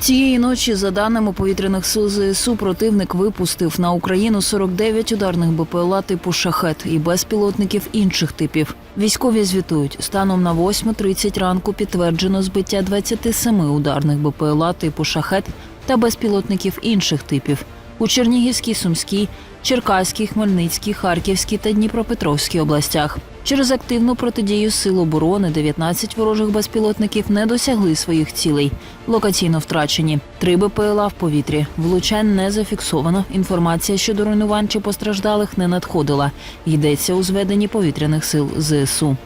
Цієї ночі, за даними повітряних сил ЗСУ, противник випустив на Україну 49 ударних БПЛА типу шахет і безпілотників інших типів. Військові звітують, станом на 8.30 ранку підтверджено збиття 27 ударних БПЛА типу шахет та безпілотників інших типів у Чернігівській, Сумській, Черкаській, Хмельницькій, Харківській та Дніпропетровській областях. Через активну протидію сил оборони 19 ворожих безпілотників не досягли своїх цілей. Локаційно втрачені. Три БПЛА в повітрі. Влучань не зафіксовано. Інформація щодо руйнувань чи постраждалих не надходила. Йдеться у зведенні повітряних сил ЗСУ.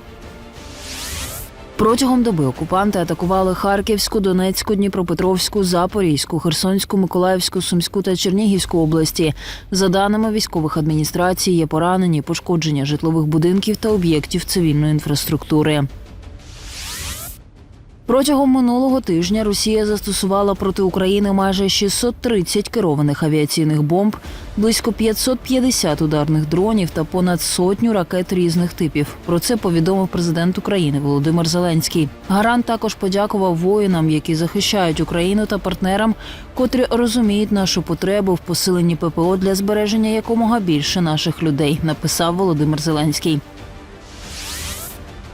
Протягом доби окупанти атакували Харківську, Донецьку, Дніпропетровську, Запорізьку, Херсонську, Миколаївську, Сумську та Чернігівську області. За даними військових адміністрацій, є поранені, пошкодження житлових будинків та об'єктів цивільної інфраструктури. Протягом минулого тижня Росія застосувала проти України майже 630 керованих авіаційних бомб, близько 550 ударних дронів та понад сотню ракет різних типів. Про це повідомив президент України Володимир Зеленський. Гарант також подякував воїнам, які захищають Україну та партнерам, котрі розуміють нашу потребу в посиленні ППО для збереження якомога більше наших людей. Написав Володимир Зеленський.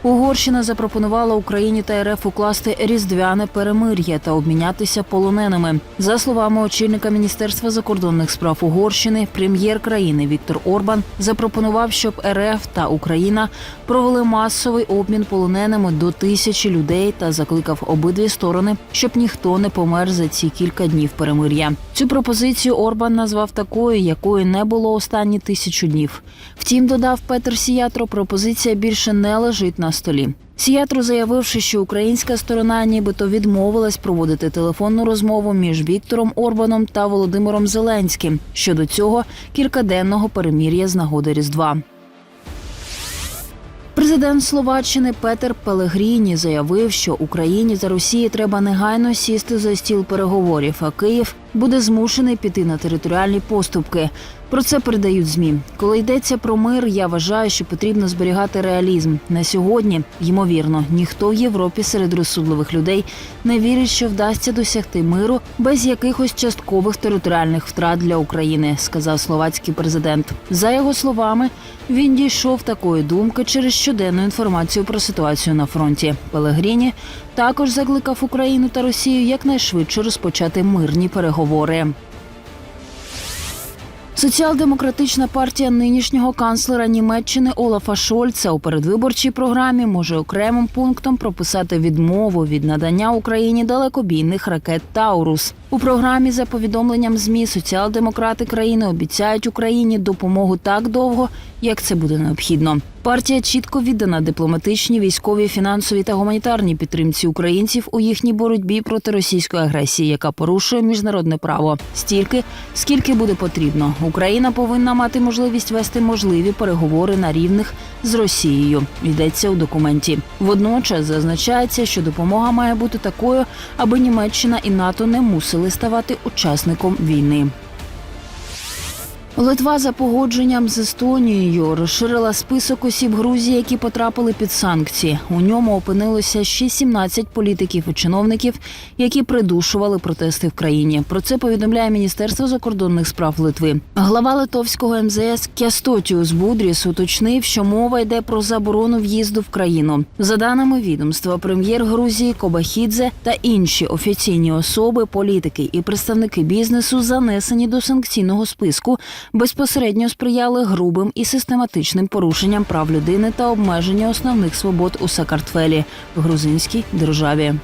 Угорщина запропонувала Україні та РФ укласти різдвяне перемир'я та обмінятися полоненими. За словами очільника Міністерства закордонних справ Угорщини, прем'єр країни Віктор Орбан запропонував, щоб РФ та Україна провели масовий обмін полоненими до тисячі людей та закликав обидві сторони, щоб ніхто не помер за ці кілька днів перемир'я. Цю пропозицію Орбан назвав такою, якої не було останні тисячу днів. Втім, додав Петер Сіятро, пропозиція більше не лежить на столі. Сіятро заявивши, що українська сторона нібито відмовилась проводити телефонну розмову між Віктором Орбаном та Володимиром Зеленським щодо цього кількаденного перемір'я з нагоди Різдва. Президент Словаччини Петер Пелегріні заявив, що Україні та Росії треба негайно сісти за стіл переговорів, а Київ буде змушений піти на територіальні поступки. Про це передають змі. Коли йдеться про мир, я вважаю, що потрібно зберігати реалізм. На сьогодні, ймовірно, ніхто в Європі серед розсудливих людей не вірить, що вдасться досягти миру без якихось часткових територіальних втрат для України, сказав словацький президент. За його словами, він дійшов такої думки через щоденну інформацію про ситуацію на фронті. Пелегріні також закликав Україну та Росію якнайшвидше розпочати мирні переговори. Соціал-демократична партія нинішнього канцлера Німеччини Олафа Шольца у передвиборчій програмі може окремим пунктом прописати відмову від надання Україні далекобійних ракет Таурус. У програмі за повідомленням змі соціал-демократи країни обіцяють Україні допомогу так довго, як це буде необхідно. Партія чітко віддана дипломатичній, військовій, фінансовій та гуманітарній підтримці українців у їхній боротьбі проти російської агресії, яка порушує міжнародне право. Стільки, скільки буде потрібно. Україна повинна мати можливість вести можливі переговори на рівних з Росією. Йдеться у документі. Водночас зазначається, що допомога має бути такою, аби Німеччина і НАТО не мусили ставати учасником війни. Литва за погодженням з Естонією розширила список осіб Грузії, які потрапили під санкції. У ньому опинилося ще 17 політиків і чиновників, які придушували протести в країні. Про це повідомляє Міністерство закордонних справ Литви. Глава литовського МЗС Кястотіус Будріс уточнив, що мова йде про заборону в'їзду в країну. За даними відомства, прем'єр Грузії Кобахідзе та інші офіційні особи, політики і представники бізнесу занесені до санкційного списку безпосередньо сприяли грубим і систематичним порушенням прав людини та обмеження основних свобод у Сакартвелі, грузинській державі.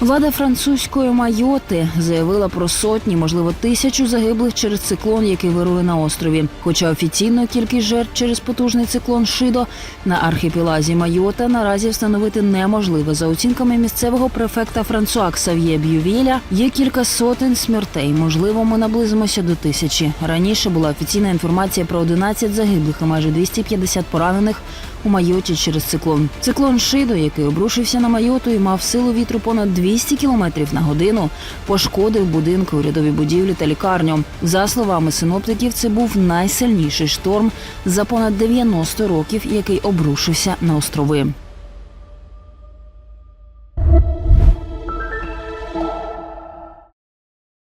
Влада французької Майоти заявила про сотні, можливо, тисячу загиблих через циклон, який вирує на острові. Хоча офіційно кількість жертв через потужний циклон Шидо на архіпелазі Майота наразі встановити неможливо. За оцінками місцевого префекта Франсуа Ксав'є Б'ювіля, є кілька сотень смертей. Можливо, ми наблизимося до тисячі. Раніше була офіційна інформація про 11 загиблих і майже 250 поранених у Майоті через циклон. Циклон Шидо, який обрушився на Майоту і мав силу вітру понад 200 км на годину, пошкодив будинки, урядові будівлі та лікарню. За словами синоптиків, це був найсильніший шторм за понад 90 років, який обрушився на острови.